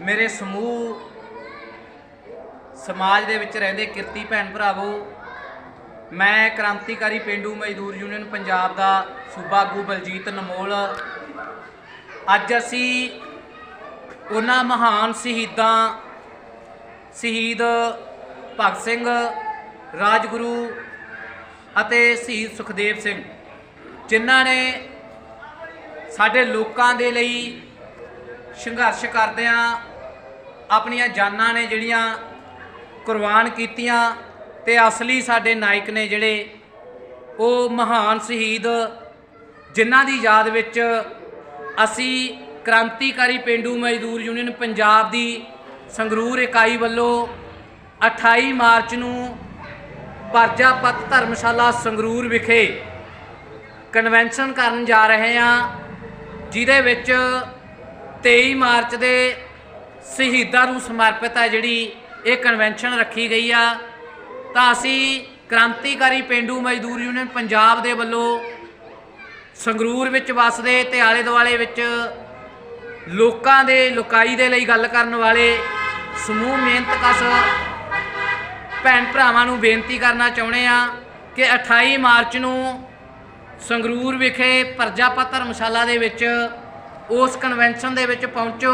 ਮੇਰੇ ਸਮੂਹ, ਸਮਾਜ ਦੇ ਵਿੱਚ ਰਹਿੰਦੇ ਕਿਰਤੀ ਭੈਣ ਭਰਾਵੋ, ਮੈਂ ਕ੍ਰਾਂਤੀਕਾਰੀ ਪਿੰਡੂ ਮਜ਼ਦੂਰ ਯੂਨੀਅਨ ਪੰਜਾਬ ਦਾ ਸੂਬਾ ਆਗੂ ਬਲਜੀਤ ਨਮੋਲ। ਅੱਜ ਅਸੀਂ ਉਹਨਾਂ ਮਹਾਨ ਸ਼ਹੀਦਾਂ, ਸ਼ਹੀਦ ਭਗਤ ਸਿੰਘ, ਰਾਜਗੁਰੂ ਅਤੇ ਸ਼ਹੀਦ ਸੁਖਦੇਵ ਸਿੰਘ, ਜਿਨ੍ਹਾਂ ਨੇ ਸਾਡੇ ਲੋਕਾਂ ਦੇ ਲਈ ਸੰਘਰਸ਼ ਕਰਦਿਆਂ ਆਪਣੀਆਂ ਜਾਨਾਂ ਨੇ ਜਿਹੜੀਆਂ ਕੁਰਬਾਨ ਕੀਤੀਆਂ ਤੇ ਅਸਲੀ ਸਾਡੇ ਨਾਇਕ ਨੇ ਜਿਹੜੇ ਉਹ ਮਹਾਨ ਸ਼ਹੀਦ ਜਿਨ੍ਹਾਂ ਦੀ ਯਾਦ ਵਿੱਚ ਅਸੀਂ ਕ੍ਰਾਂਤੀਕਾਰੀ ਪਿੰਡੂ ਮਜ਼ਦੂਰ ਯੂਨੀਅਨ ਪੰਜਾਬ ਦੀ ਸੰਗਰੂਰ ਇਕਾਈ ਵੱਲੋਂ 28 ਮਾਰਚ ਨੂੰ ਪਰਜਾਪਤ ਧਰਮਸ਼ਾਲਾ ਸੰਗਰੂਰ ਵਿਖੇ ਕਨਵੈਨਸ਼ਨ ਕਰਨ ਜਾ ਰਹੇ ਹਾਂ, ਜਿਹਦੇ ਵਿੱਚ 23 ਮਾਰਚ ਦੇ ਸ਼ਹੀਦਾਂ ਨੂੰ ਸਮਰਪਿਤ ਹੈ ਜਿਹੜੀ ਇਹ ਕਨਵੈਨਸ਼ਨ ਰੱਖੀ ਗਈ ਆ। ਤਾਂ ਅਸੀਂ ਕ੍ਰਾਂਤੀਕਾਰੀ ਪਿੰਡੂ ਮਜ਼ਦੂਰ ਯੂਨੀਅਨ ਪੰਜਾਬ ਦੇ ਵੱਲੋਂ ਸੰਗਰੂਰ ਵਿੱਚ ਵਸਦੇ ਤੇ ਆਲੇ ਦੁਆਲੇ ਵਿੱਚ ਲੋਕਾਂ ਦੇ ਲੁਕਾਈ ਦੇ ਲਈ ਗੱਲ ਕਰਨ ਵਾਲੇ ਸਮੂਹ ਮਿਹਨਤਕਸ਼ ਭੈਣ ਭਰਾਵਾਂ ਨੂੰ ਬੇਨਤੀ ਕਰਨਾ ਚਾਹੁੰਦੇ ਆ ਕਿ 28 ਮਾਰਚ ਨੂੰ ਸੰਗਰੂਰ ਵਿਖੇ ਪ੍ਰਜਾਪਤ ਧਰਮਸ਼ਾਲਾ ਦੇ ਵਿੱਚ ਉਸ ਕਨਵੈਨਸ਼ਨ ਦੇ ਵਿੱਚ ਪਹੁੰਚੋ।